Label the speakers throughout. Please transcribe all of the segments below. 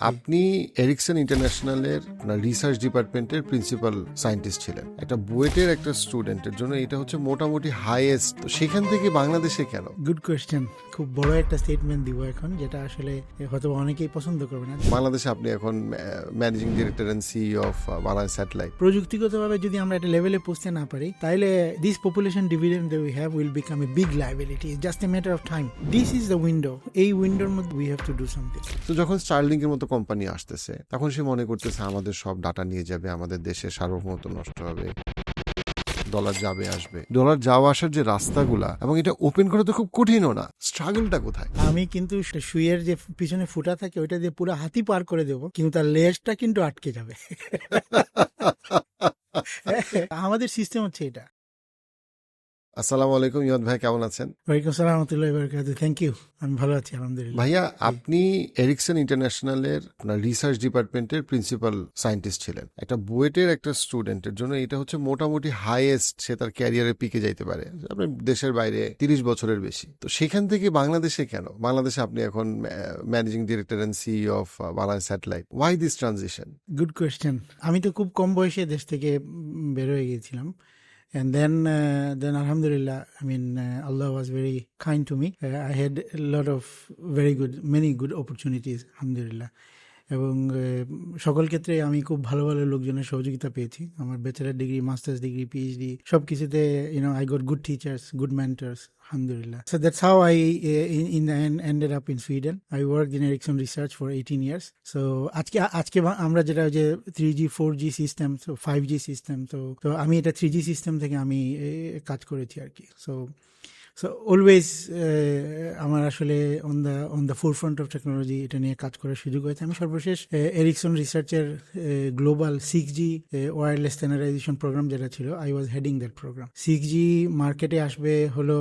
Speaker 1: আপনি এরিকসন ইন্টারন্যাশনালের রিসার্চ ডিপার্টমেন্টের প্রিন্সিপাল সায়েন্টিস্ট ছিলেন। একটা বুয়েটের একটা স্টুডেন্টের জন্য এটা হচ্ছে মোটামুটি হাইয়েস্ট তো সেখান থেকে বাংলাদেশে কেন?
Speaker 2: গুড কোয়েশ্চেন খুব বড় একটা স্টেটমেন্ট দিব এখন যেটা আসলে হয়তো অনেকেই পছন্দ করবে না।
Speaker 1: বাংলাদেশে আপনি এখন managing director and CEO of Bangladesh satellite
Speaker 2: প্রযুক্তিগতভাবে যদি আমরা একটা লেভেলে পৌঁছতে না পারি তাহলে this population dividend that we have will become a big liability just a matter of time this is the window এই উইন্ডোর মধ্যে we have to do something
Speaker 1: তো যখন স্টার্লিং এর মতো কোম্পানি আসতেছে তখন সে মনে করতেছে আমাদের সব ডাটা নিয়ে যাবে আমাদের দেশের সার্বভৌমত্ব নষ্ট হবে ডলার যাবে আসবে। ডলার যাওয়া আসার যে রাস্তাগুলা এবং এটা ওপেন করা তো খুব কঠিনও না স্ট্রাগলটা কোথায়?
Speaker 2: আমি কিন্তু শুয়ের যে পিছনে ফুটা থাকে ওইটা দিয়ে পুরো হাতি পার করে দেবো কিন্তু তার লেজটা কিন্তু আটকে যাবে। আমাদের সিস্টেম হচ্ছে এটা।
Speaker 1: আসসালামু আলাইকুম ইয়দ ভাই কেমন আছেন?
Speaker 2: ওয়ালাইকুম সালাম রহমতুল্লাহ বারকাত থ্যাংক ইউ আমি ভালো আছি আলহামদুলিল্লাহ।
Speaker 1: ভাইয়া আপনি এরিকসন ইন্টারন্যাশনালের রিসার্চ ডিপার্টমেন্টের প্রিন্সিপাল সায়েন্টিস্ট ছিলেন। একটা বুয়েটের একটা স্টুডেন্টের জন্য এটা হচ্ছে মোটামুটি হাইয়েস্ট সে তার ক্যারিয়ারে পিকে যাইতে পারে। আপনি দেশের বাইরে তিরিশ বছরের বেশি। তো সেখান থেকে বাংলাদেশে কেন? বাংলাদেশে আপনি এখন managing director and CEO of Bangladesh satellite why this transition
Speaker 2: good question আমি তো খুব কম বয়সে দেশ থেকে বের হয়ে গিয়েছিলাম। And then uh, then alhamdulillah i mean uh, allah was very kind to me. Uh, i had a lot of very good many good opportunities alhamdulillah এবং সকল ক্ষেত্রে আমি খুব ভালো ভালো লোকজনের সহযোগিতা পেয়েছি। আমার bachelor degree masters degree PhD সব কিছুতে you know I got good teachers good mentors alhamdulillah so that's how i in, in the end ended up in sweden. I worked in ericsson research for 18 years. So আজকে আজকে আমরা যেটা যে three G four G system তো five G system তো তো আমি এটা থ্রি জি সিস্টেম থেকে আমি কাজ করেছি আর কি। সো সো অলওয়েজ আমার আসলে on the on the forefront of technology এটা নিয়ে কাজ করার সুযোগ হয়েছে। আমি সর্বশেষ এরিকসন রিসার্চের global six G wireless standardization program যেটা ছিল I was heading that program six G মার্কেটে আসবে হলো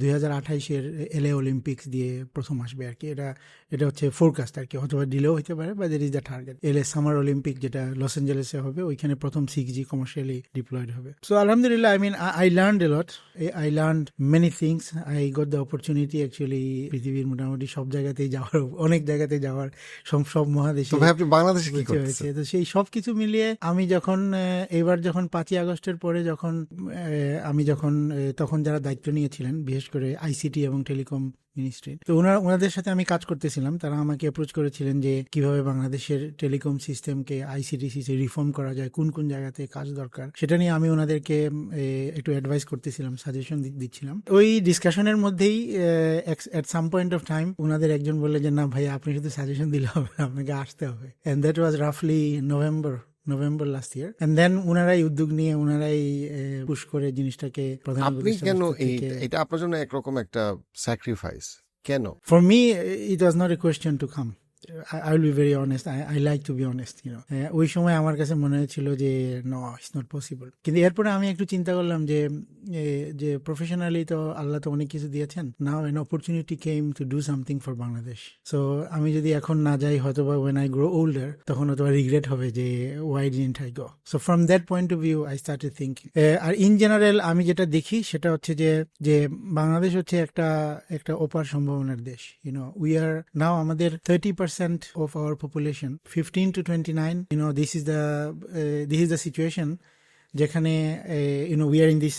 Speaker 2: দুই হাজার আঠাইশের এলএ অলিম্পিক্স দিয়ে প্রথম আসবে আর কি। এটা এটা হচ্ছে ফোরকাস্ট আর কি, অথবা ডিলেও হতে পারে বা there is the target LA summer Olympic যেটা লস অ্যাঞ্জেলেসে হবে, ওইখানে প্রথম সিক্স জি কমার্শিয়ালি ডিপ্লয়েড হবে। সো আলহামদুলিল্লাহ I mean I learn a lot I learn many things I got the opportunity actually পৃথিবীর মোটামুটি সব জায়গাতেই যাওয়ার অনেক জায়গাতে যাওয়ার সব সব মহাদেশে
Speaker 1: বাংলাদেশ আপনি বাংলাদেশে কি
Speaker 2: হয়েছে। তো সেই সব কিছু মিলিয়ে আমি যখন এবার যখন পাঁচই আগস্টের পরে যখন আমি যখন তখন যারা দায়িত্ব নিয়েছিলেন বিশেষ করে আইসিটি এবং টেলিকম মিনিস্ট্রি তো ওনারা, ওনাদের সাথে আমি কাজ করতেছিলাম। তারা আমাকে অ্যাপ্রোচ করেছিলেন যে কীভাবে বাংলাদেশের টেলিকম সিস্টেমকে আইসিটি রিফর্ম করা যায়, কোন কোন জায়গাতে কাজ দরকার। সেটা নিয়ে আমি ওনাদেরকে একটু অ্যাডভাইস করতেছিলাম সাজেশন দিচ্ছিলাম। ওই ডিসকাশনের মধ্যেই at some point of time ওনাদের একজন বললেন যে, না ভাই আপনি শুধু সাজেশন দিলে হবে, আপনাকে আসতে হবে। And that was রাফলি November November last year and then ওনারাই উদ্যোগ নিয়ে ওনারাই পুশ করে জিনিসটাকে প্রধান
Speaker 1: আপনি কেন এটা আপনার জন্য একরকম একটা স্যাক্রিফাইস কেন?
Speaker 2: For me it was not a question to come. Very honest. I, I like to be honest, you know. Uh, ওই সময় আমার কাছে মনে হয়েছিল যে নো ইটস নট পসিবল কিন্তু এরপরে আমি একটু চিন্তা করলাম যে যে প্রফেশনালি তো আল্লাহ তো অনেক কিছু দিয়েছেন। Now an opportunity came to do something for Bangladesh so আমি যদি এখন না যাই হয়তো বা ওয়েন আই গ্রো ওল্ডার তখন হয়তো রিগ্রেট হবে যে why didn't I go so from that point of view I start thinking R in general আমি যেটা দেখি সেটা হচ্ছে যে যে বাংলাদেশ হচ্ছে একটা একটা অপার সম্ভাবনার দেশ ইউনো উই আর নাও আমাদের thirty percent of our population fifteen to twenty nine you know this is the this is the situation যেখানে you know we are in this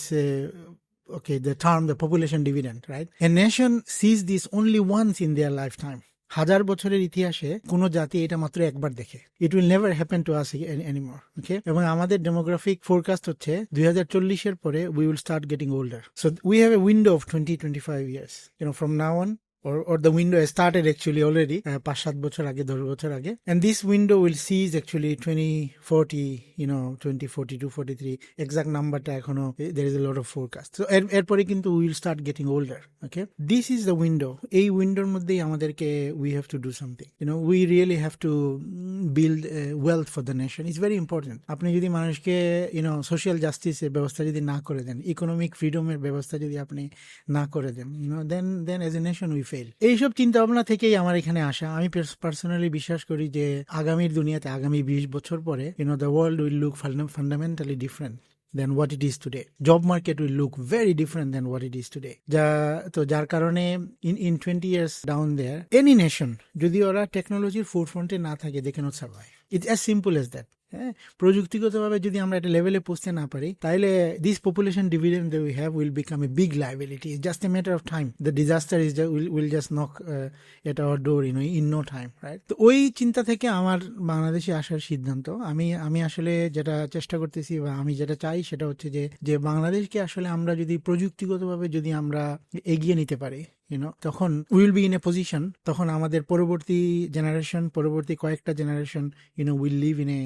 Speaker 2: okay, the term, the population dividend, right? A nation sees this only once in their lifetime. হাজার বছরের ইতিহাসে কোন জাতি এটা মাত্র একবার দেখে। It will never happen to us anymore okay এবং আমাদের ডেমোগ্রাফিক ফোরকাস্ট হচ্ছে দুই হাজার চল্লিশের পরে we will start getting older so we have a window of twenty twenty five years you know from now on or, or the window has started actually already uh, পাঁচ সাত বছর আগে দশ বছর আগে and this window will seize actually 2040 you know 2042 43 exact নাম্বারটা এখনও eh, there is a lot of forecast so এর এরপরে কিন্তু we will start getting older okay this is the window এই উইন্ডোর মধ্যেই আমাদেরকে we have to do something you know we really have to mm, build uh, wealth for the nation it's very important আপনি যদি মানুষকে you know social justice এর ব্যবস্থা যদি না করে দেন ইকোনমিক ফ্রিডমের ব্যবস্থা যদি আপনি না করে দেন you know then then as a nation we fail এইসব চিন্তা ভাবনা থেকেই আমার এখানে আসা। আমি পার্সোনালি বিশ্বাস করি যে আগামীর দুনিয়াতে আগামী বিশ বছর পরে you know the world will look fundamentally different then what it is today job market will look very different then what it is today যা, তো যার কারণে in in twenty years down there any nation যদি ওরা টেকনোলজির ফুড ফ্রন্টে না থাকে দেখে not survive it as simple as that হ্যাঁ প্রযুক্তিগতভাবে যদি আমরা একটা লেভেলে পৌঁছতে না পারি তাহলে this population dividend that we have will become a big liability just a matter of time the disaster is will just knock at our door in in no time right তো ওই চিন্তা থেকে আমার বাংলাদেশে আসার সিদ্ধান্ত। আমি আমি আসলে যেটা চেষ্টা করতেছি বা আমি যেটা চাই সেটা হচ্ছে যে যে বাংলাদেশকে আসলে আমরা যদি প্রযুক্তিগতভাবে যদি আমরা এগিয়ে নিতে পারি ইউনো তখন will be in a position তখন আমাদের পরবর্তী জেনারেশন পরবর্তী কয়েকটা generation you know will live in a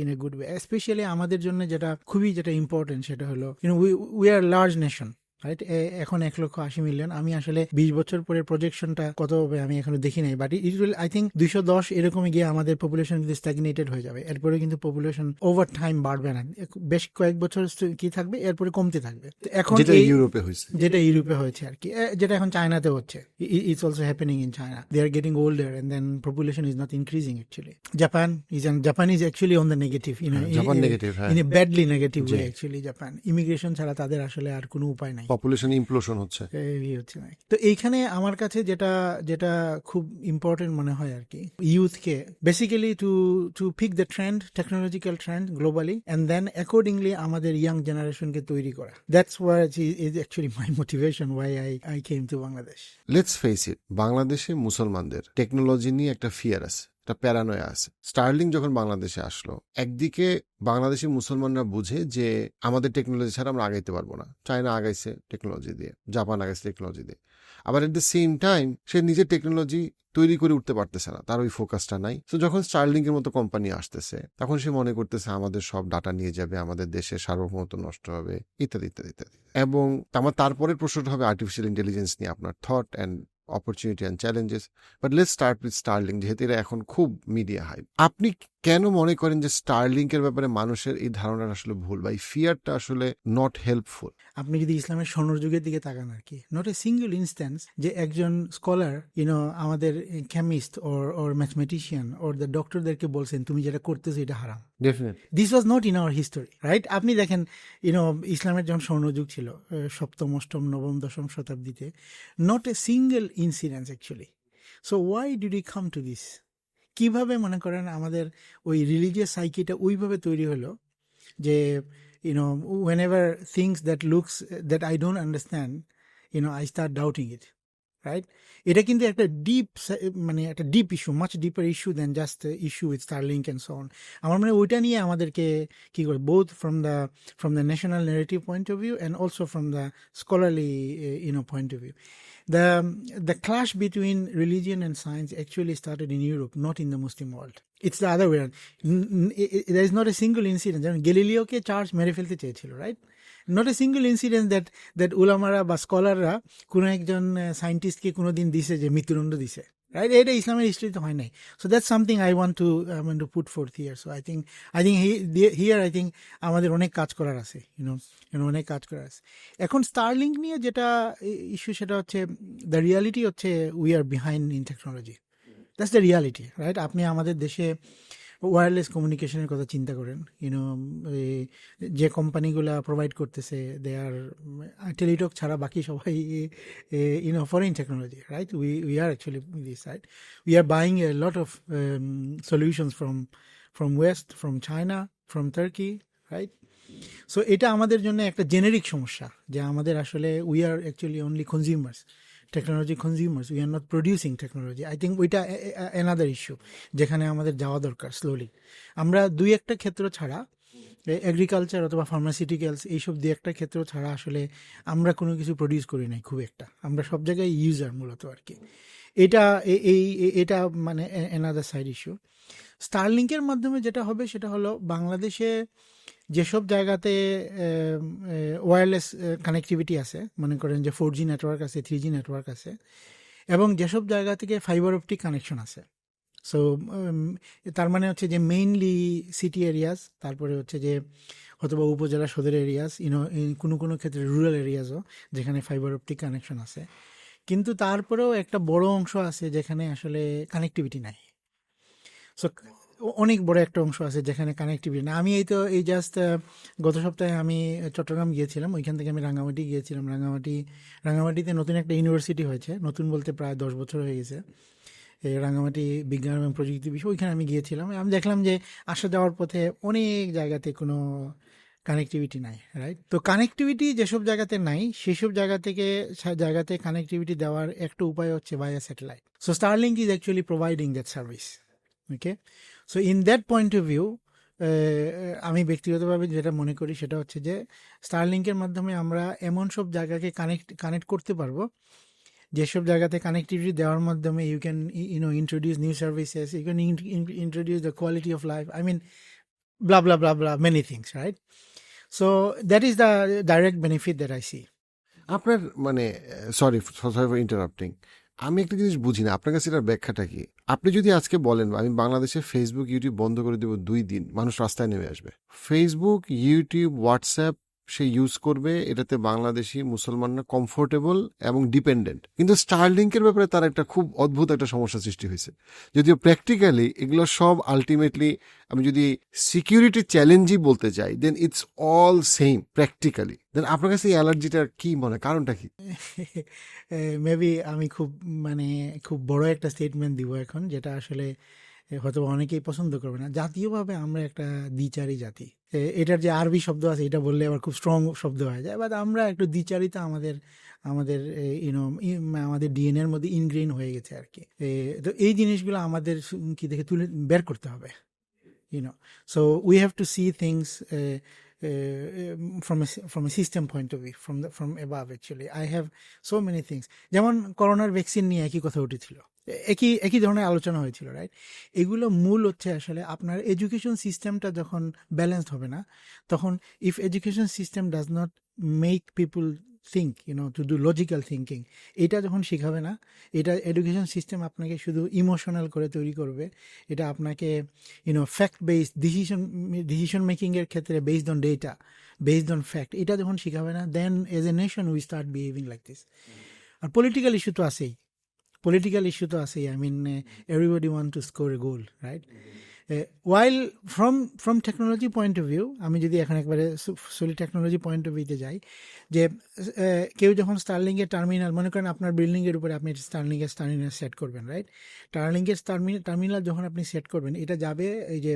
Speaker 2: in a good way specially আমাদের জন্য যেটা খুবই যেটা ইম্পর্টেন্ট সেটা হলো you know we we are large nation right এখন এক লক্ষ আশি মিলিয়ন আমি আসলে বিশ বছর পরে প্রজেকশনটা কত হবে আমি এখনও দেখি নাই। But it will I think দুইশো দশ এরকমই গিয়ে আমাদের পপুলেশন কিন্তু স্ট্যাগনেটেড হয়ে যাবে। এরপরে কিন্তু পপুলেশন ওভার টাইম বাড়বে না। বেশ কয়েক বছর কি থাকবে? এরপরে কমতে থাকবে। এখন
Speaker 1: যেটা ইউরোপে হয়েছে।
Speaker 2: যেটা ইউরোপে হয়েছে আর কি। যেটা এখন চায়নাতে হচ্ছে। It's also happening in China they are getting older and then population is not increasing actually Japan is Japan is actually
Speaker 1: on the negative
Speaker 2: in badly negative way actually Japan immigration ছাড়া তাদের আসলে আর কোনো উপায় নাই।
Speaker 1: Population implosion হচ্ছে।
Speaker 2: হচ্ছে না। তো এইখানে আমার কাছে যেটা যেটা খুব ইম্পর্টেন্ট মনে হয় আর কি ইউথকে basically to to pick the trend technological trend globally and then accordingly আমাদের ইয়াং জেনারেশনকে তৈরি করা। That's why is actually my motivation why I I came to Bangladesh
Speaker 1: let's face it বাংলাদেশে মুসলমানদের টেকনোলজি নিয়ে একটা ফিয়ার আছে। একটা প্যারানয়া আছে। স্টার্লিং যখন বাংলাদেশে আসলো, একদিকে বাংলাদেশি মুসলমানরা বুঝে যে আমাদের টেকনোলজি ছাড়া আমরা আগাইতে পারব না। চায়না আগাইছে টেকনোলজি দিয়ে জাপান আগাইছে টেকনোলজি দিয়ে। আবার এট দ্য সেম টাইম সে নিজের টেকনোলজি তৈরি করে উঠতে পারতেছে না, তার ওই ফোকাসটা নাই। তো যখন স্টার্লিং এর মতো কোম্পানি আসতেছে, তখন সে মনে করতেছে আমাদের সব ডাটা নিয়ে যাবে, আমাদের দেশে সার্বভৌমত্ব নষ্ট হবে, ইত্যাদি ইত্যাদি ইত্যাদি। এবং আমার তারপরের প্রশ্নটা হবে আর্টিফিশিয়াল ইন্টেলিজেন্স নিয়ে, আপনার thought and opportunity and challenges but let's start with Starlink যেহেতু এখন খুব মিডিয়া হাই আপনি কেন মনে করেন যে স্টার্লিং এর ব্যাপারে মানুষের এই ধারণাটা আসলে ভুল বা এই ফিয়ারটা আসলে নট হেল্পফুল
Speaker 2: আপনি যদি ইসলামের স্বর্ণযুগের দিকে তাকান আর কি নট এ সিঙ্গেল ইনস্ট্যান্স যে একজন স্কলার ইউনো আমাদের chemist or or mathematician or the ডক্টরদেরকে বলছেন তুমি যেটা করতেছো এটা হারাম। This was not in our history right আপনি দেখেন ইউনো ইসলামের যখন স্বর্ণযুগ ছিল সপ্তম অষ্টম নবম দশম শতাব্দীতে not a single incidence actually so why did you come to this কীভাবে মনে করেন আমাদের ওই রিলিজিয়াস সাইকিটা ওইভাবে তৈরি হলো যে you know whenever things that looks that I don't understand you know I start doubting it right এটা কিন্তু একটা ডিপ মানে একটা deep issue much deeper issue then just issue with Starlink and so on আমার মানে ওইটা নিয়ে আমাদেরকে কি করে both from the from the national negative point of view and also from the scholarly you know point of view the the clash between religion and science actually started in Europe, not in the Muslim world. It's the other way around. N- n- i- i- there is not a single incident. যেমন গ্যালিলিওকে charge মেরে ফেলতে চেয়েছিল right not a single incident that that উলামারা বা স্কলাররা কোনো একজন সায়েন্টিস্টকে কোনো দিন দিছে যে মৃত্যুদণ্ড দিছে রাইট এটা ইসলামের হিস্ট্রিতে হয় নাই। So that's something I want to I want to put forth here so I think I think here I think আমাদের অনেক কাজ করার আছে ইউনো অনেক কাজ করার আছে। এখন স্টারলিং নিয়ে যেটা ইস্যু সেটা হচ্ছে দ্য রিয়ালিটি হচ্ছে we are behind in technology that's the reality right আপনি আমাদের দেশে ওয়্যারলেস কমিউনিকেশনের কথা চিন্তা করেন। ইউনো যে কোম্পানিগুলো প্রোভাইড করতেছে দে আর টেলিটক ছাড়া বাকি সবাই you know foreign technology right we we are actually this right we are buying a lot of solutions from from west from China from Turkey right so এটা আমাদের জন্য একটা জেনেরিক সমস্যা, যে আমাদের আসলে we are actually only consumers technology consumers we are not producing technology I think ওইটা another issue যেখানে আমাদের যাওয়া দরকার স্লোলি আমরা দুই একটা ক্ষেত্র ছাড়া এগ্রিকালচার অথবা ফার্মাসিউটিক্যালস এইসব দুই একটা ক্ষেত্র ছাড়া আসলে আমরা কোনো কিছু প্রডিউস করি নাই খুব একটা। আমরা সব জায়গায় ইউজার মূলত আর কি। এটা এই এটা মানে এনাদার সাইড ইস্যু স্টারলিংকের মাধ্যমে যেটা হবে সেটা হলো বাংলাদেশে যেসব জায়গাতে ওয়্যারলেস কানেক্টিভিটি আছে, মনে করেন যে ফোর জি নেটওয়ার্ক আছে থ্রি জি নেটওয়ার্ক আছে, এবং যেসব জায়গা থেকে ফাইবার অপটিক কানেকশন আছে সো তার মানে হচ্ছে যে মেইনলি সিটি এরিয়াস তারপরে হচ্ছে যে অথবা উপজেলা সদর এরিয়াস ইউনো কোনো কোনো ক্ষেত্রে রুরাল এরিয়াসও যেখানে ফাইবার অপটিক কানেকশন আছে, কিন্তু তারপরেও একটা বড় অংশ আছে যেখানে আসলে কানেক্টিভিটি নাই। সো অনেক বড় একটা অংশ আছে যেখানে কানেক্টিভিটি না আমি এই তো, এই জাস্ট গত সপ্তাহে আমি চট্টগ্রাম গিয়েছিলাম, ওইখান থেকে আমি রাঙ্গামাটি গিয়েছিলাম। রাঙ্গামাটি রাঙ্গামাটিতে নতুন একটা ইউনিভার্সিটি হয়েছে, নতুন বলতে প্রায় দশ বছর হয়ে গেছে। এই রাঙ্গামাটি বিজ্ঞান এবং প্রযুক্তি বিষয় ওইখানে আমি গিয়েছিলাম। আমি দেখলাম যে আসা যাওয়ার পথে অনেক জায়গাতে কোনো কানেক্টিভিটি নাই রাইট তো কানেক্টিভিটি যেসব জায়গাতে নাই, সেসব জায়গা থেকে জায়গাতে কানেক্টিভিটি দেওয়ার একটা উপায় হচ্ছে ভাইয়া satellite so Starlink is actually providing that service okay so in that point of view আমি ব্যক্তিগতভাবে যেটা মনে করি সেটা হচ্ছে যে স্টারলিংকের মাধ্যমে আমরা এমন সব জায়গাকে কানেক্ট কানেক্ট করতে পারব। যেসব জায়গাতে কানেক্টিভিটি দেওয়ার মাধ্যমে you can you know introduce new services you can introduce the quality of life I mean blah blah blah blah, many things, right? So, that is the direct benefit that i see
Speaker 1: আপনার মানে sorry sorry for interrupting আমি একটা জিনিস বুঝি না আপনার কাছে এটার ব্যাখ্যাটা কি? আপনি যদি আজকে বলেন, আমি বাংলাদেশে ফেসবুক ইউটিউব বন্ধ করে দেবো দুই দিন, মানুষ রাস্তায় নেমে আসবে। ফেসবুক ইউটিউব হোয়াটসঅ্যাপ সে ইউজ করবে, এটাতে বাংলাদেশি মুসলমানরা কমফোর্টেবল এবং ডিপেন্ডেন্ট কিন্তু স্টারলিংকের ব্যাপারে তার একটা খুব অদ্ভুত একটা সমস্যা সৃষ্টি হয়েছে। যদিও প্র্যাকটিক্যালি এগুলো সব আলটিমেটলি আমি যদি সিকিউরিটি চ্যালেঞ্জই বলতে চাই then it's all same practically then আপনার কাছে এই অ্যালার্জিটার কি মনে? কারণটা কি?
Speaker 2: মেবি আমি খুব মানে খুব বড় একটা স্টেটমেন্ট দিব এখন, যেটা আসলে হয়তো অনেকেই পছন্দ করবে না। জাতীয়ভাবে আমরা একটা দ্বিচারী জাতি। এটার যে আরবি শব্দ আছে এটা বললে আবার খুব স্ট্রং শব্দ হয়ে যায়। বাট আমরা একটু দ্বিচারিতা আমাদের আমাদের ইউনো আমাদের ডিএনএর মধ্যে ইনগ্রেন হয়ে গেছে আর কি। তো এই জিনিসগুলো আমাদের কি দেখে তুলে বের করতে হবে you know so we have to see things uh, um, from a system point of view from the from above actually. I have so যেমন করোনার ভ্যাকসিন নিয়ে একই কথা উঠেছিল। একই একই ধরনের আলোচনা হয়েছিল রাইট এগুলো মূল হচ্ছে আসলে আপনার এডুকেশন সিস্টেমটা যখন ব্যালেন্সড হবে না তখন if education system does not make people think you know to do logical thinking এটা যখন শেখাবে না এটা এডুকেশন সিস্টেম আপনাকে শুধু ইমোশনাল করে তৈরি করবে এটা আপনাকে you know fact based decision decision মেকিংয়ের ক্ষেত্রে based on data based on fact এটা যখন শেখাবে না then as a nation we start behaving like this R political issue তো আছেই পলিটিক্যাল ইস্যু তো আছেই I mean everybody want to score a goal right while from from technology point of view আমি যদি এখন একবারে সলি টেকনোলজি পয়েন্ট অফ ভিউতে যাই, যে কেউ যখন স্টারলিংয়ের টার্মিনাল মনে করেন আপনার বিল্ডিংয়ের উপরে আপনি স্টারলিংয়ের টার্মিনাল সেট করবেন রাইট টার্লিংয়ের টার্মিনাল যখন আপনি সেট করবেন, এটা যাবে এই যে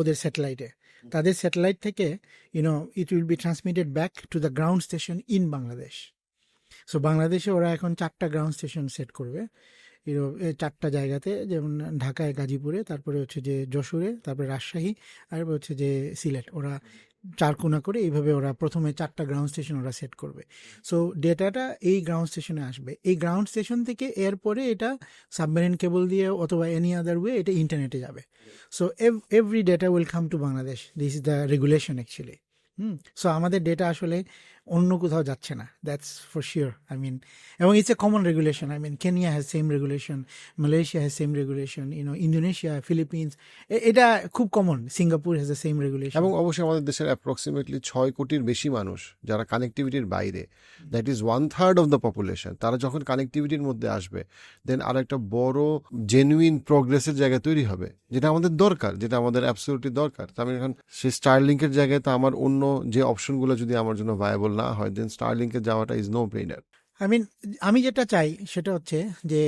Speaker 2: ওদের স্যাটেলাইটে তাদের স্যাটেলাইট থেকে you know it will be transmitted back to the ground station in Bangladesh so বাংলাদেশে ওরা এখন চারটা গ্রাউন্ড স্টেশন সেট করবে। এই চারটা জায়গাতে, যেমন ঢাকায় গাজীপুরে, তারপরে হচ্ছে যে যশোরে, তারপরে রাজশাহী, আর হচ্ছে যে সিলেট। ওরা চার কোনা করে এইভাবে ওরা প্রথমে চারটা গ্রাউন্ড স্টেশন ওরা সেট করবে। সো ডেটাটা এই গ্রাউন্ড স্টেশনে আসবে। এই গ্রাউন্ড স্টেশন থেকে এরপরে এটা সাবমেরিন কেবল দিয়ে অথবা এনি আদার ওয়ে এটা ইন্টারনেটে যাবে। So every data will come to Bangladesh this is the regulation actually hmm? So আমাদের ডেটা আসলে অন্য কোথাও যাচ্ছে না that's for sure I mean এবং it's a common regulation I mean Kenya has same regulation Malaysia has same regulation you know Indonesia Philippines এটা খুব common Singapore has the same regulation
Speaker 1: এবং অবশ্যই আমাদের দেশের অ্যাপ্রক্সিমেটলি ছয় কোটির বেশি মানুষ যারা কানেক্টিভিটির বাইরে that is one third of the population তারা যখন কানেক্টিভিটির মধ্যে আসবে দেন আর একটা বড় জেনুইন প্রোগ্রেসের জায়গা তৈরি হবে, যেটা আমাদের দরকার, যেটা আমাদের অ্যাবসলিউটলি দরকার। আমি এখন সেই স্টারলিংকের জায়গায় তো আমার অন্য যে অপশনগুলো যদি আমার জন্য ভায়াবল না হয় দেন স্টারলিংকে যাওয়াটা is no brainer
Speaker 2: I mean আমি যেটা চাই সেটা হচ্ছে যে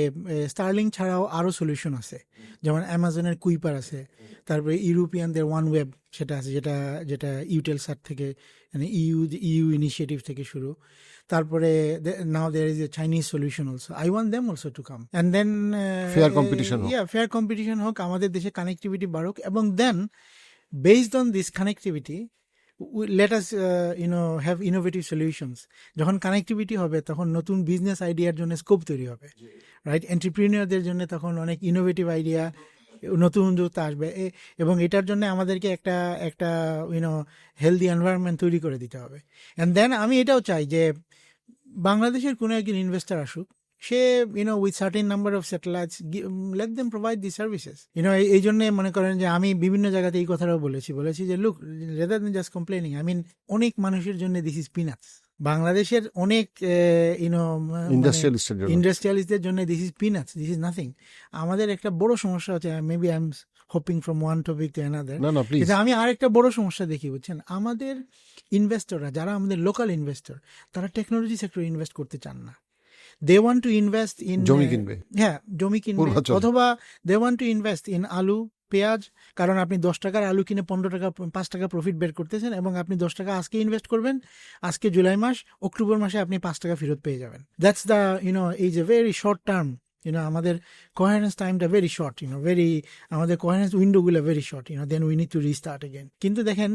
Speaker 2: স্টারলিং ছাড়াও আরও সলিউশন আছে। যেমন অ্যামাজনের কুইপার আছে তারপরে ইউরোপিয়ানদের ওয়ান ওয়েব সেটা আছে যেটা যেটা ইউটেল সার থেকে মানে ইউ ইউ ইনিশিয়েটিভ থেকে শুরু। তারপরে now there is a Chinese solution also I want them also to come and
Speaker 1: then competition হোক।
Speaker 2: ইয়া ফেয়ার কম্পিটিশন হোক আমাদের দেশে কানেক্টিভিটি বাড়ুক এবং then based on this connectivity let us you know have innovative solutions যখন connectivity হবে তখন নতুন বিজনেস আইডিয়ার জন্য স্কোপ তৈরি হবে রাইট এন্টারপ্রিনিয়রদের জন্য তখন অনেক ইনোভেটিভ আইডিয়া নতুন উদ্যোক্তা আসবে এবং এটার জন্য আমাদেরকে একটা একটা ইউনো হেলদি এনভায়রনমেন্ট তৈরি করে দিতে হবে। অ্যান্ড দেন আমি এটাও চাই যে বাংলাদেশের কোনো একজন ইনভেস্টার আসুক সে you know with certain number of satellites let them provide the services you know এই জন্য মনে করেন যে আমি বিভিন্ন জায়গাতে এই কথাটাও বলেছি বলেছি যে look rather than just complaining I mean অনেক মানুষের জন্য দিস ইজ পিনাটস বাংলাদেশের অনেক ইউনো
Speaker 1: জন্য।
Speaker 2: ইন্ডাস্ট্রিয়ালিস্টদের জন্য this is peanuts this is nothing আমাদের একটা বড় সমস্যা হচ্ছে maybe I am hopping from one topic to another
Speaker 1: না না
Speaker 2: কিন্তু আমি আরেকটা বড় সমস্যা দেখি বুঝছেন? আমাদের ইনভেস্টররা যারা আমাদের লোকাল ইনভেস্টর তারা টেকনোলজি সেক্টরে ইনভেস্ট করতে চান না। They want to invest in
Speaker 1: জমি কিনবে।
Speaker 2: হ্যাঁ জমি কিনবে। অথবা they want to invest in আলু পেঁয়াজ কারণ আপনি দশ টাকার আলু কিনে পনেরো টাকা পাঁচ টাকা প্রফিট বের করতেছেন এবং আপনি দশ টাকা আজকে ইনভেস্ট করবেন আজকে জুলাই মাস অক্টোবর মাসে আপনি পাঁচ টাকা ফেরত পেয়ে যাবেন। দ্যাটস দ্য ইউনো এই যে very short term you know আমাদের কোহারেন্স টাইমটা very short you know very আমাদের coherence উইন্ডোগুলো very short you know then we need to restart again কিন্তু দেখেন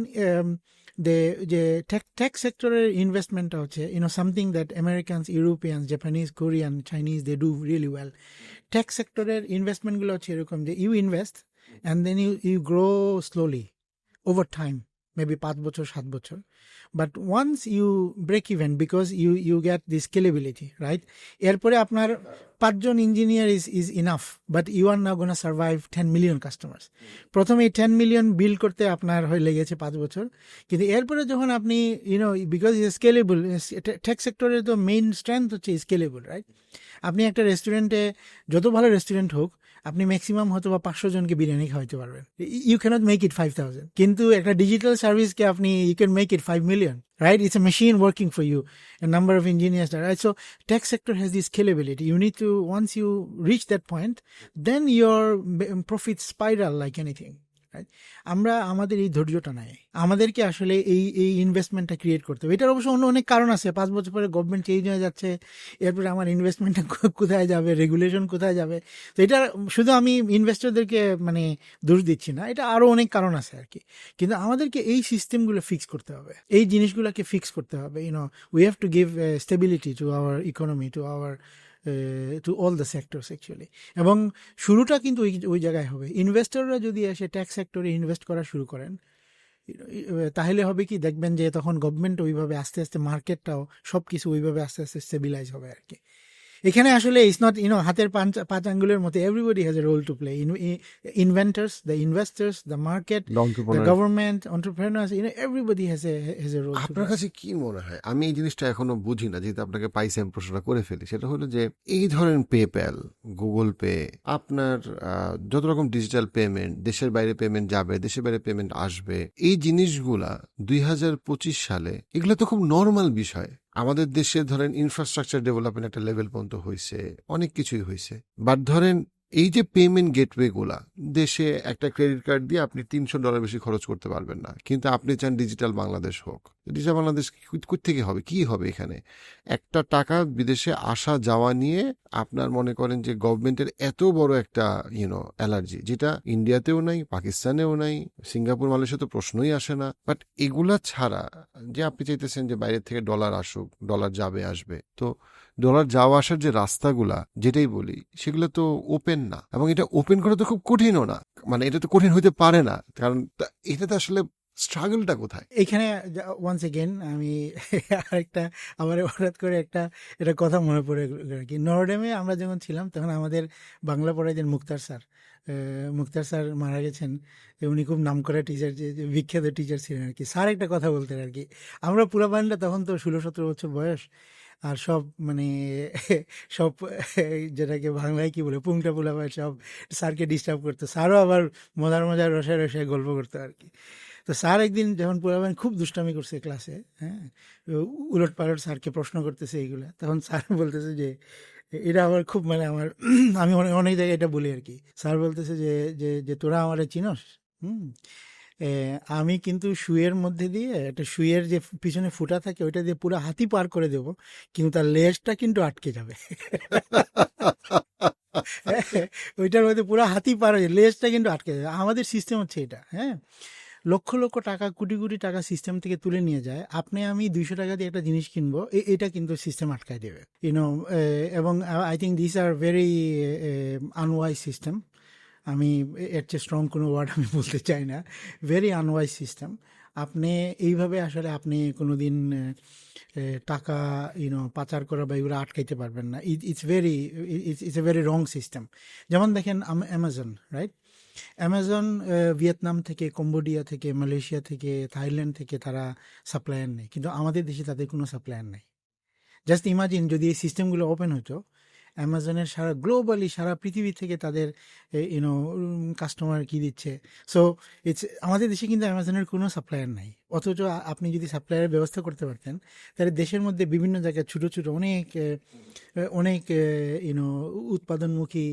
Speaker 2: দে যে টেক টেক সেক্টরের ইনভেস্টমেন্টটা হচ্ছে you know something that Americans Europeans Japanese Korean Chinese they do really well tech সেক্টরের ইনভেস্টমেন্টগুলো হচ্ছে এরকম যে you invest and then you you grow slowly over time Maybe পাঁচ বছর, সাত বছর। But once you break even because you you get the scalability right এরপরে আপনার পাঁচজন engineer is is enough but you are না gonna survive ten million customers প্রথমে এই টেন মিলিয়ন বিল করতে আপনার হয়ে লেগেছে পাঁচ বছর। কিন্তু এরপরে যখন আপনি you know because is scalable tech সেক্টরের তো মেইন স্ট্রেংথ হচ্ছে স্কেলেবল রাইট আপনি একটা রেস্টুরেন্টে যত ভালো রেস্টুরেন্ট হোক আপনি ম্যাক্সিমাম হয়তো বা পাঁচশো জনকে বিরিয়ানি খাওয়াইতে পারবেন you can't make it five thousand কিন্তু একটা ডিজিটাল সার্ভিসকে আপনি you can make it five million right it's a machine working for you a number of engineers right so tech sector has this scalability you need to once you reach that point then your b- profit spiral like anything আমরা, আমাদের এই ধৈর্যটা নাই। আমাদেরকে আসলে এই এই ইনভেস্টমেন্টটা create করতে হবে। এটার অবশ্য অন্য অনেক কারণ আছে। পাঁচ বছর পরে গভর্নমেন্ট চেঞ্জ হয়ে যাচ্ছে, এরপরে আমার ইনভেস্টমেন্টটা কোথায় যাবে? রেগুলেশন কোথায় যাবে? তো এটা শুধু আমি ইনভেস্টরদেরকে মানে দোষ দিচ্ছি না, এটা আরও অনেক কারণ আছে আর কি। কিন্তু আমাদেরকে এই সিস্টেমগুলো ফিক্স করতে হবে। এই জিনিসগুলোকে ফিক্স করতে হবে। You know we have to give stability to our economy to our to all the sectors actually এবং শুরুটা কিন্তু ওই ওই জায়গায় হবে। ইনভেস্টররা যদি এসে ট্যাক্স সেক্টরে ইনভেস্ট করা শুরু করেন তাহলে হবে কি, দেখবেন যে তখন গভর্নমেন্ট ওইভাবে আস্তে আস্তে মার্কেটটাও সব কিছু ওইভাবে আস্তে আস্তে স্টেবিলাইজ হবে আর কি। এখানে আসলে ইটস নট ইউনো হাতের পাঁচ পাঁচ আঙ্গুলের মতো everybody has a role to play inventors the investors the market the
Speaker 1: government
Speaker 2: entrepreneurs you know everybody has a has a role
Speaker 1: আপনার কাছে কি মনে হয়? আমি এই জিনিসটা এখনও বুঝি না যেহেতু আপনাকে পাইসে আমি প্রশ্নটা করে ফেলি। সেটা হলো যে এই ধরেন পেপ্যাল গুগল পে আপনার আহ, যত রকম ডিজিটাল পেমেন্ট দেশের বাইরে পেমেন্ট যাবে দেশের বাইরে পেমেন্ট আসবে এই জিনিসগুলা দুই হাজার পঁচিশ সালে এগুলো তো খুব নর্মাল বিষয়। আমাদের দেশে ধরেন ইনফ্রাস্ট্রাকচার ডেভেলপমেন্ট একটা লেভেল পর্যন্ত হয়েছে অনেক কিছুই হয়েছে বাট ধরেন এই যে পেমেন্ট গেটওয়ে গুলা, দেশে একটা ক্রেডিট কার্ড দিয়ে আপনি তিনশো ডলার বেশি খরচ করতে পারবেন না। কিন্তু আপনি চান ডিজিটাল বাংলাদেশ হোক। ডিজিটাল বাংলাদেশ থেকে হবে? কি হবে এখানে? একটা টাকা বিদেশে আসা যাওয়া নিয়ে আপনার মনে করেন যে গভর্নমেন্টের এত বড় একটা ইউনো অ্যালার্জি যেটা ইন্ডিয়াতেও নাই পাকিস্তানেও নাই সিঙ্গাপুর মালয়েশিয়া তো প্রশ্নই আসে না। বাট এগুলা ছাড়া যে আপনি চাইতেছেন যে বাইরে থেকে ডলার আসুক ডলার যাবে, আসবে, তো ডলার যাওয়া আসার যে রাস্তাগুলা, যেটাই বলি, সেগুলো তো ওপেন না। এবং এটা ওপেন করা তো খুব কঠিনও না। মানে এটা তো কঠিন হইতে পারে না। কারণ তা- এটাতে আসলে স্ট্রাগলটা কোথায়?
Speaker 2: এখানে ওয়ান্স এগেন আমি আরেকটা, আমার হঠাৎ করে একটা এটা কথা মনে পড়ে আর কি। নরডেমে আমরা যখন ছিলাম, তখন আমাদের বাংলা পড়াইতেন মুক্তার স্যার। মুক্তার স্যার মারা গেছেন। উনি খুব নাম করা টিচার যে, বিখ্যাত টিচার ছিলেন আর কি। স্যার একটা কথা বলতেন আর কি। আমরা পুরা তখন তো ষোলো সতেরো বছর বয়স। আর সব মানে সব যেটাকে বাংলায় কি বলে, পুংটা পুলাবার সব স্যারকে ডিস্টার্ব করতো। স্যারও আবার মজার মজার রসায় রসায় গল্প করতো আর কি। তো স্যার একদিন যখন পুরাবেন খুব দুষ্টামি করছে ক্লাসে হ্যাঁ উলট পালট স্যারকে প্রশ্ন করতেছে এইগুলা, তখন স্যার বলতেছে যে, এটা আমার খুব মানে আমার আমি অনেক অনেক জায়গায় এটা বলি আর কি। স্যার বলতেছে যে যে তোরা আমারে চিনস, হুম আমি কিন্তু শুয়ের মধ্যে দিয়ে একটা শুয়ের যে পিছনে ফুটা থাকে, ওইটা দিয়ে পুরো হাতি পার করে দেব, কিন্তু তার লেজটা কিন্তু আটকে যাবে। ওইটার মধ্যে পুরো হাতি পার হয়ে লেজটা কিন্তু আটকে যাবে। আমাদের সিস্টেম হচ্ছে এটা হ্যাঁ? লক্ষ লক্ষ টাকা, কোটি কোটি টাকা সিস্টেম থেকে তুলে নিয়ে যায়। আপনি, আমি দুইশো টাকা দিয়ে একটা জিনিস কিনবো এটা কিন্তু সিস্টেম আটকায় দেবে। ইউনো এবং I think this are very unwise system আমি এর চেয়ে স্ট্রং কোনো ওয়ার্ড আমি বলতে চাই না। ভেরি আনওয়াইজ সিস্টেম আপনি এইভাবে আসলে আপনি কোনো দিন টাকা ইউনো পাচার করা বা এগুলো আটকাইতে পারবেন না। It's very it's a very wrong system যেমন দেখেন অ্যামাজন রাইট অ্যামাজন ভিয়েতনাম থেকে, কম্বোডিয়া থেকে, মালয়েশিয়া থেকে, থাইল্যান্ড থেকে তারা সাপ্লায়ার নেই। কিন্তু আমাদের দেশে তাদের কোনো সাপ্লায়ার নেই। জাস্ট ইমাজিন যদি এই সিস্টেমগুলো ওপেন হতো অ্যামাজনের সারা গ্লোবালি সারা পৃথিবী থেকে তাদের ইউনো কাস্টমার কি দিচ্ছে? সো ইটস আমাদের দেশে কিন্তু অ্যামাজনের কোনো সাপ্লায়ার নাই। অথচ আপনি যদি সাপ্লায়ারের ব্যবস্থা করতে পারতেন, তাহলে দেশের মধ্যে বিভিন্ন জায়গায় ছোটো ছোটো অনেক অনেক ইউনো উৎপাদনমুখী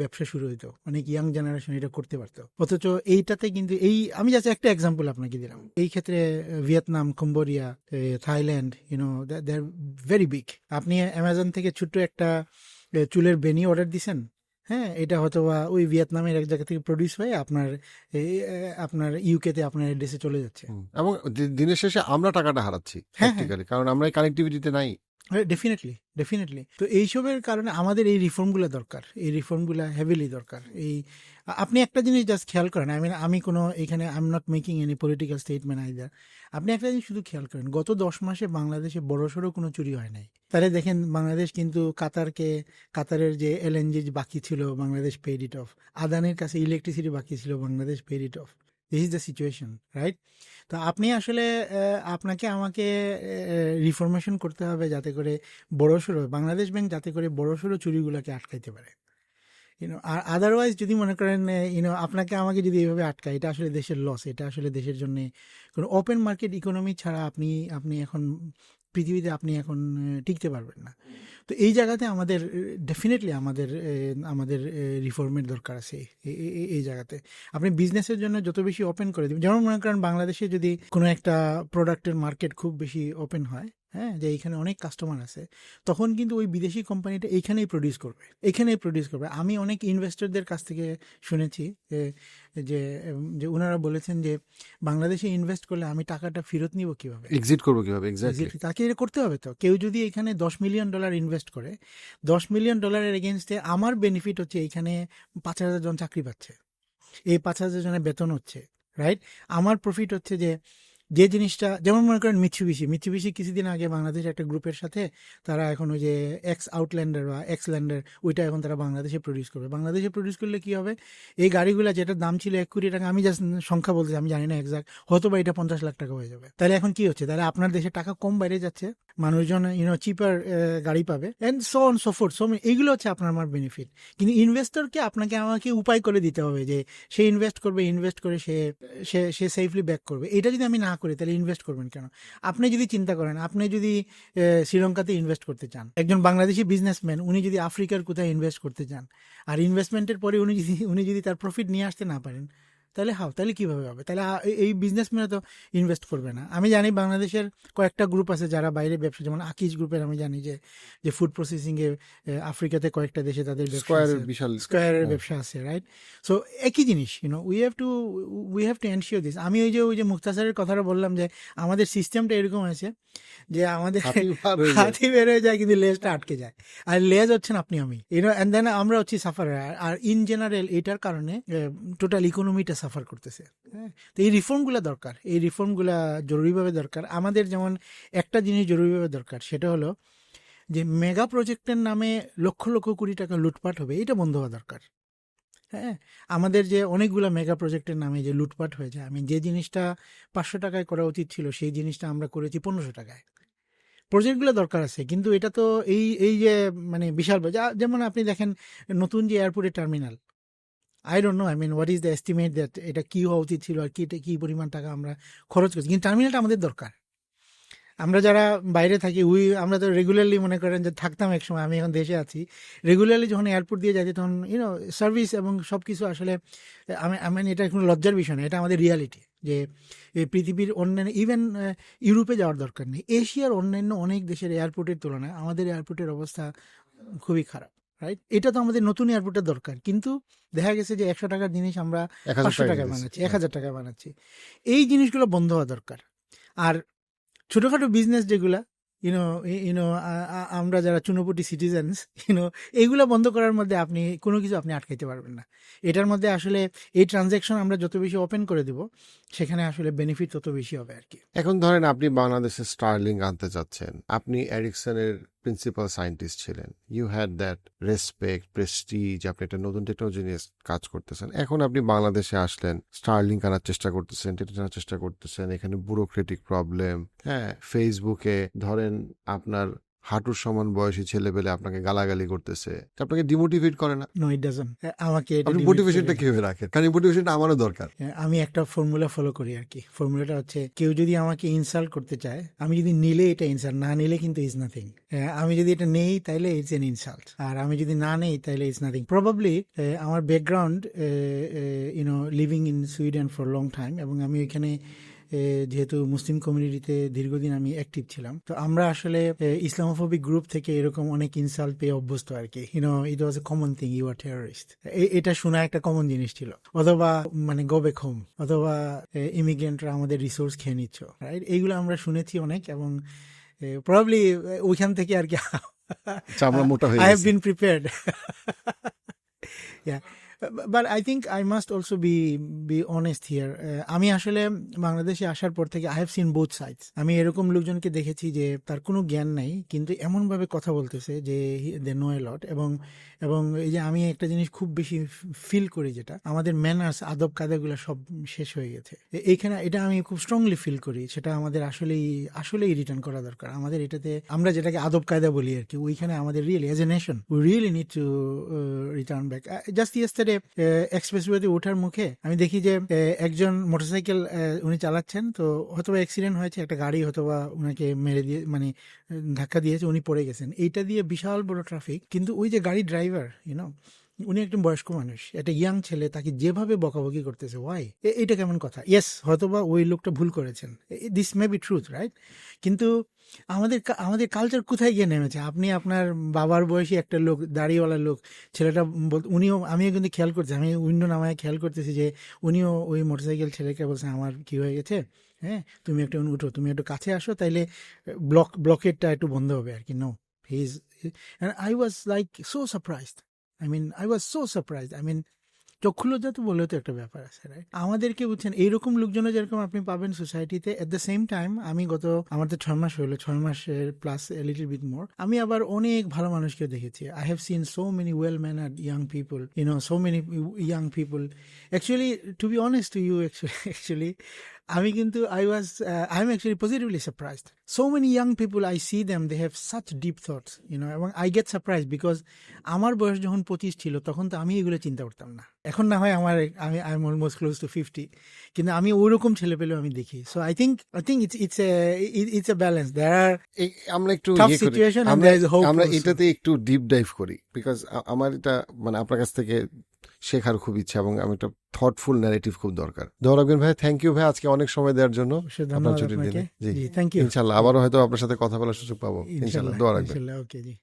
Speaker 2: ব্যবসা শুরু হতো অনেক ইয়াং জেনারেশন এটা করতে পারতো। অথচ এইটাতে কিন্তু এই, আমি জাস্ট একটা এক্সাম্পল আপনাকে দিলাম। এই ক্ষেত্রে Vietnam, Cambodia Thailand you know they are very big আপনি অ্যামাজন থেকে ছোট্ট একটা চুলের বেনি অর্ডার দিছেন? হ্যাঁ এটা হয়তো বা ওই ভিয়েতনামের এক জায়গা থেকে প্রডিউস হয়ে আপনার আপনার ইউকেতে আপনার এড্রেসে চলে যাচ্ছে।
Speaker 1: এবং দিনের শেষে আমরা টাকাটা হারাচ্ছি
Speaker 2: হ্যাঁ, হ্যাঁ।
Speaker 1: কারণ আমরা এই কানেক্টিভিটিতে নাই।
Speaker 2: ডেফিনেটলি ডেফিনেটলি তো এইসবের কারণে আমাদের এই রিফর্মগুলো দরকার, এই রিফর্মগুলো হেভিলি দরকার। এই, আপনি একটা জিনিস জাস্ট খেয়াল করেন আই মিন আমি কোনো, এখানে I am not making any political statement either আপনি একটা জিনিস শুধু খেয়াল করেন, গত দশ মাসে বাংলাদেশে বড়সড় কোনো চুরি হয় নাই। তাহলে দেখেন বাংলাদেশ কিন্তু কাতারকে, কাতারের যে এলএনজি বাকি ছিল বাংলাদেশ পেড ইট অফ আদানের কাছে ইলেকট্রিসিটি বাকি ছিল Bangladesh paid it off this is the situation right তো আপনি আসলে আপনাকে আমাকে রিফরমেশন করতে হবে যাতে করে বড়সড়ো বাংলাদেশ ব্যাংক যাতে করে বড়সড়ো চুরিগুলোকে আটকাইতে পারে। ইউনো আর আদারওয়াইজ যদি মনে করেন ইউনো আপনাকে আমাকে যদি এইভাবে আটকায়, এটা আসলে দেশের লস এটা আসলে দেশের জন্য কোনো ওপেন মার্কেট ইকোনমি ছাড়া আপনি আপনি এখন পৃথিবীতে আপনি এখন টিকতে পারবেন না। তো এই জায়গাতে আমাদের ডেফিনেটলি আমাদের আমাদের রিফর্মের দরকার আছে এই- জায়গাতে। আপনি বিজনেসের জন্য যত বেশি ওপেন করে দেবেন, যেমন মনে করেন বাংলাদেশে যদি কোনো একটা প্রোডাক্টের মার্কেট খুব বেশি ওপেন হয় হ্যাঁ? যে এইখানে অনেক কাস্টমার আছে। তখন কিন্তু ওই বিদেশি কোম্পানিটা এইখানেই প্রডিউস করবে। এখানেই প্রডিউস করবে। আমি অনেক ইনভেস্টরদের কাছ থেকে শুনেছি যে যে যে ওনারা বলেছেন যে বাংলাদেশে ইনভেস্ট করলে আমি টাকাটা ফেরত নিব কীভাবে?
Speaker 1: এক্সিট করব কীভাবে? এক্স্যাক্টলি
Speaker 2: তাকে এটা করতে হবে তো? কেউ যদি এখানে দশ মিলিয়ন ডলার ইনভেস্ট করে দশ মিলিয়ন ডলারের এগেনস্টে আমার বেনিফিট হচ্ছে এখানে পাঁচ হাজার জন চাকরি পাচ্ছে। এই পাঁচ হাজার জনের বেতন হচ্ছে রাইট আমার প্রফিট হচ্ছে যে যে জিনিসটা, যেমন মনে করেন মিৎসুবিশি মিৎসুবিশি কিছুদিন আগে বাংলাদেশের একটা গ্রুপের সাথে তারা এখন ওই যে এক্স আউটল্যান্ডার বা এক্স ল্যান্ডার ওইটা এখন তারা বাংলাদেশে প্রডিউস করবে। বাংলাদেশে প্রডিউস করলে কি হবে? এই গাড়িগুলো যেটার দাম ছিল এক কোটি টাকা, আমি জাস্ট সংখ্যা বলতে আমি জানি না এক্সাক্ট হয়তো বা এটা পঞ্চাশ লাখ টাকা হয়ে যাবে। তাহলে এখন কি হচ্ছে? তাহলে আপনার দেশে টাকা কম বাইরে যাচ্ছে? মানুষজন ইউনো চিপার গাড়ি পাবে and so on so so এইগুলো হচ্ছে আপনার আমার বেনিফিট কিন্তু ইনভেস্টরকে আপনাকে আমাকে উপায় করে দিতে হবে যে সে ইনভেস্ট করবে ইনভেস্ট করে সে সে সে সেফলি ব্যাক করবে। এটা যদি আমি না করি, তাহলে ইনভেস্ট করবেন কেন? আপনি যদি চিন্তা করেন, আপনি যদি শ্রীলঙ্কাতে ইনভেস্ট করতে চান, একজন বাংলাদেশি বিজনেসম্যান উনি যদি আফ্রিকার কোথায় ইনভেস্ট করতে চান, আর ইনভেস্টমেন্টের পরে উনি যদি উনি যদি তার প্রফিট নিয়ে আসতে না পারেন তাহলে হাও তাহলে কীভাবে হবে? তাহলে এই- বিজনেসম্যানে তো ইনভেস্ট করবে না। আমি জানি বাংলাদেশের কয়েকটা গ্রুপ আছে যারা বাইরে ব্যবসা যেমন আকিজ গ্রুপের আমি জানি যে যে ফুড প্রসেসিং এ এ, আফ্রিকাতে কয়েকটা দেশে তাদের
Speaker 1: স্কোয়ারের বিশাল
Speaker 2: স্কোয়ারের
Speaker 1: হ্যাঁ।
Speaker 2: ব্যবসা আছে রাইট সো একই জিনিস you know we have to we have to ensure this আমি ওই যে ওই যে মুক্তাসারের কথাটা বললাম যে আমাদের সিস্টেমটা এরকম আছে যে আমাদের
Speaker 1: হাতি বার হয়ে যায়।
Speaker 2: কিন্তু লেজটা আটকে যায়। আর লেজ হচ্ছেন আপনি আমি। ইউনো এন্ড দেন আমরা হচ্ছি সাফার আর ইন জেনারেল এটার কারণে টোটাল ইকোনমিটা সাফার করতেছে। হ্যাঁ? তো এই রিফর্মগুলো দরকার। এই রিফর্মগুলো জরুরিভাবে দরকার। আমাদের যেমন একটা জিনিস জরুরিভাবে দরকার, সেটা হলো যে মেগা প্রজেক্টের নামে লক্ষ লক্ষ কোটি টাকা লুটপাট হবে, এটা বন্ধ হওয়া দরকার। হ্যাঁ? আমাদের যে অনেকগুলো মেগা প্রজেক্টের নামে যে লুটপাট হয়েছে, আমি যে জিনিসটা পাঁচশো টাকায় করা উচিত ছিল, সেই জিনিসটা আমরা করেছি পনেরোশো টাকায়। প্রজেক্টগুলো দরকার আছে, কিন্তু এটা তো এই এই যে মানে বিশাল যেমন আপনি দেখেন নতুন যে এয়ারপোর্টের terminal I don't know I mean what is the estimate that এটা কী হওয়া উচিত ছিল আর কি কী পরিমাণ টাকা আমরা খরচ করছি? কিন্তু টার্মিনালটা আমাদের দরকার। আমরা যারা বাইরে থাকি উই আমরা তো রেগুলারলি মনে করেন যে থাকতাম এক সময় আমি এখন দেশে আছি। রেগুলারলি যখন এয়ারপোর্ট দিয়ে যাচ্ছি তখন ইউনো সার্ভিস এবং সব কিছু আসলে, আমি আমি এটা কোনো লজ্জার বিষয় না, এটা আমাদের রিয়ালিটি যে পৃথিবীর অন্যান্য ইভেন ইউরোপে যাওয়ার দরকার নেই। এশিয়ার অন্যান্য অনেক দেশের এয়ারপোর্টের তুলনায় আমাদের এয়ারপোর্টের অবস্থা খুবই খারাপ। রাইট এটা তো আমাদের নতুন এয়ারপোর্টের দরকার। কিন্তু দেখা গেছে যে একশো টাকার জিনিস আমরা পাঁচশো টাকায় বানাচ্ছি এক হাজার টাকায় বানাচ্ছি। এই জিনিসগুলো বন্ধ হওয়া দরকার। আর ছোটোখাটো বিজনেস যেগুলা ইউনো ইউনো আমরা যারা চুনোপুটি সিটিজেন্স ইউনো এইগুলো বন্ধ করার মধ্যে আপনি কোনো কিছু আপনি আটকাইতে পারবেন না। এটার মধ্যে আসলে এই ট্রানজ্যাকশন আমরা যত বেশি ওপেন করে দেব সেখানে আসলে বেনিফিট তত বেশি হবে আর কি।
Speaker 1: এখন ধরেন আপনি বাংলাদেশে স্টার্লিং আনতে চাচ্ছেন আপনি এরিকসনের প্রিন্সিপাল সায়েন্টিস্ট ছিলেন। You had that respect prestige আপনি একটা নতুন টেকনোলজি নিয়ে কাজ করতেছেন। এখন আপনি বাংলাদেশে আসলেন স্টার্লিং আনার চেষ্টা করতেছেন টেটা আনার চেষ্টা করতেছেন, এখানে ব্যুরোক্রেটিক প্রবলেম হ্যাঁ ফেসবুকে ধরেন আপনার হাঁটুর সমান বয়সী ছেলে পেলে আপনাকে গালাগালি করতেছে আপনাকে ডিমোটিভেট করে না?
Speaker 2: নো ইট ডাজন আমাকে
Speaker 1: আপনি মোটিভেশনটা কীভাবে রাখেন? কারণ মোটিভেশনটা আমারও দরকার।
Speaker 2: আমি একটা ফর্মুলা ফলো করি আর কি। ফর্মুলাটা হচ্ছে কেউ যদি আমাকে ইনসাল্ট করতে চায় আমি যদি নিলে এটা ইনসাল্ট না নিলে কিন্তু ইজ নাথিং আমি যদি এটা নেই তাহলে ইটস এন ইনসাল্ট আর আমি যদি না নেই তাহলে ইটস নাথিং প্রবাবলি আমার background you know living in Sweden for long time এবং আমি ওইখানে যেহেতু মুসলিম কমিউনিটিতে দীর্ঘদিন আমি অ্যাক্টিভ ছিলাম তো আমরা আসলে ইসলামোফোবিক গ্রুপ থেকে এরকম অনেক ইনসাল্ট পেয়ে অভ্যস্ত আর কি। You know it was a common thing you are terrorist এটা শোনা একটা কমন জিনিস ছিল। অথবা মানে গো ব্যাক হোম অথবা ইমিগ্রেন্টরা আমাদের রিসোর্স খেয়ে নিচ্ছ রাইট এইগুলো আমরা শুনেছি অনেক এবং প্রবাবলি ওইখান থেকে আর কি
Speaker 1: চামড়া মোটা হয়ে
Speaker 2: I have
Speaker 1: গেছে।
Speaker 2: been I yeah. I must also be be here. Uh, আমি আসলে বাংলাদেশে আসার পর থেকে I have seen both sides আমি এরকম লোকজনকে দেখেছি যে তার কোনো জ্ঞান নাই কিন্তু এমনভাবে কথা বলতেছে যে দে নো এ লট এবং এবং এই যে আমি একটা জিনিস খুব বেশি ফিল করি যেটা আমাদের ম্যানার্স আদব কায়দাগুলো সব শেষ হয়ে গেছে এইখানে এটা আমি খুব স্ট্রংলি ফিল করি সেটা আমাদের আসলেই আসলেই রিটার্ন করা দরকার আমাদের এটাতে আমরা যেটাকে আদব কায়দা বলি আর কি ওইখানে আমাদের really as a nation we really need to return back just yesterday এক্সপ্রেসওয়েতে ওঠার মুখে আমি দেখি যে একজন মোটরসাইকেল উনি চালাচ্ছেন। তো হয়তো অ্যাক্সিডেন্ট হয়েছে, একটা গাড়ি হয়তো বা উনাকে মেরে দিয়ে মানে ধাক্কা দিয়েছে, উনি পড়ে গেছেন। এইটা দিয়ে বিশাল বড় ট্রাফিক কিন্তু ওই যে গাড়ি ড্রাইভার ইউনো উনি একজন বয়স্ক মানুষ। একটা ইয়াং ছেলে তাকে যেভাবে বকাবকি করতেছে ওয়াই এটা কেমন কথা? ইয়েস হয়তোবা ওই লোকটা ভুল করেছেন। This may be truth right কিন্তু আমাদের আমাদের কালচার কোথায় গিয়ে নেমেছে? আপনি আপনার বাবার বয়সী একটা লোক, দাড়িওয়ালা লোক, ছেলেটা উনিও, আমিও কিন্তু খেয়াল করছি, আমি উইন্ডো নামায় খেয়াল করতেছি যে উনিও ওই মোটরসাইকেল ছেলেকে বলছে, আমার কি হয়ে গেছে? হ্যাঁ তুমি একটু উঠো, তুমি একটু কাছে আসো, তাইলে ব্লক ব্লকেটটা একটু বন্ধ হবে আর কি no his I was like so surprised I mean I was so surprised I mean চক্ষুলজ্জা তো বলেও তো একটা ব্যাপার আছে রাইট আমাদেরকে বুঝছেন এইরকম লোকজনও যেরকম আপনি পাবেন সোসাইটিতে এট দ্য সেম টাইম আমি গত, আমার তো ছয় মাস হলো, ছয় মাসের প্লাস লিটল বিট মোর আমি আবার অনেক ভালো মানুষকে দেখেছি। I have seen so many well mannered young people you know so many young people actually to be honest to you actually আমি কিন্তু I was I am actually positively surprised so many young people I see them they have such deep thoughts you know এবং I get surprise because আমার বয়স যখন পঁচিশ ছিল তখন তো আমি এগুলো চিন্তা করতাম না। এখন না হয় আমার আমি I am almost close to fifty কিন্তু আমি ওইরকম ছেলে পেলেও আমি দেখি। So I think I think it's it's it's a balance there
Speaker 1: are আমরা একটু
Speaker 2: and
Speaker 1: আমরা. এটাতে একটু ডিপ ডাইভ করি। বিকজ আমার এটা মানে আপনার কাছ থেকে শেখার খুব ইচ্ছা এবং আমি একটা থটফুল ন্যারেটিভ খুব দরকার। দোয়া ভাই থ্যাংক ইউ ভাই আজকে অনেক সময় দেওয়ার জন্য আপনার ছুটির দিনে। জি।
Speaker 2: থ্যাংক ইউ
Speaker 1: ইনশাল্লাহ আবারও হয়তো আপনার সাথে কথা বলার সুযোগ পাবো। ইনশাল্লাহ দোয়া রাখবেন।
Speaker 2: ওকে জি।